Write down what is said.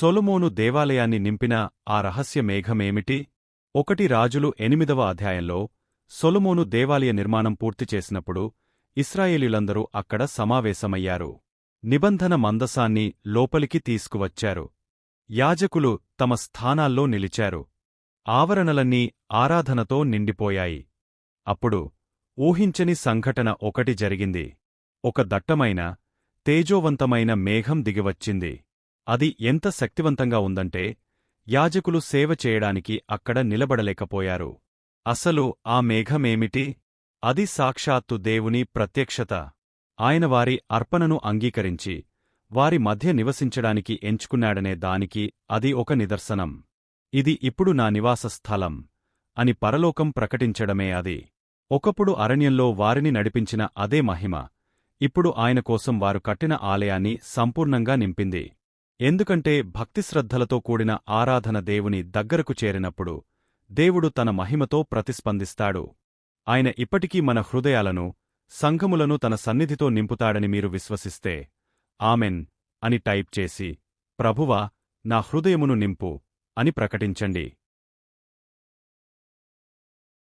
సొలొమోను దేవాలయాన్ని నింపిన ఆ రహస్య మేఘమేమిటి? ఒకటి రాజులు ఎనిమిదవ అధ్యాయంలో సొలొమోను దేవాలయ నిర్మాణం పూర్తి చేసినప్పుడు ఇస్రాయేలీలందరూ అక్కడ సమావేశమయ్యారు. నిబంధన మందసాన్ని లోపలికి తీసుకువచ్చారు. యాజకులు తమ స్థానాల్లో నిలిచారు. ఆవరణలన్నీ ఆరాధనతో నిండిపోయాయి. అప్పుడు ఊహించని సంఘటన ఒకటి జరిగింది. ఒక దట్టమైన తేజోవంతమైన మేఘం దిగివచ్చింది. అది ఎంత శక్తివంతంగా ఉందంటే యాజకులు సేవ చేయడానికి అక్కడ నిలబడలేకపోయారు. అసలు ఆ మేఘమేమిటి? అది సాక్షాత్తు దేవుని ప్రత్యక్షత. ఆయన వారి అర్పణను అంగీకరించి వారి మధ్య నివసించడానికి ఎంచుకున్నాడనే దానికి అది ఒక నిదర్శనం. ఇది ఇప్పుడు నా నివాస స్థలం అని పరలోకం ప్రకటించడమే అది. ఒకప్పుడు అరణ్యంలో వారిని నడిపించిన అదే మహిమ ఇప్పుడు ఆయన కోసం వారు కట్టిన ఆలయాన్ని సంపూర్ణంగా నింపింది. ఎందుకంటే భక్తిశ్రద్ధలతో కూడిన ఆరాధన దేవుని దగ్గరకు చేరినప్పుడు దేవుడు తన మహిమతో ప్రతిస్పందిస్తాడు. ఆయన ఇప్పటికీ మన హృదయాలను సంఘములను తన సన్నిధితో నింపుతాడని మీరు విశ్వసిస్తే ఆమెన్ అని టైప్ చేసి ప్రభువా నా హృదయమును నింపు అని ప్రకటించండి.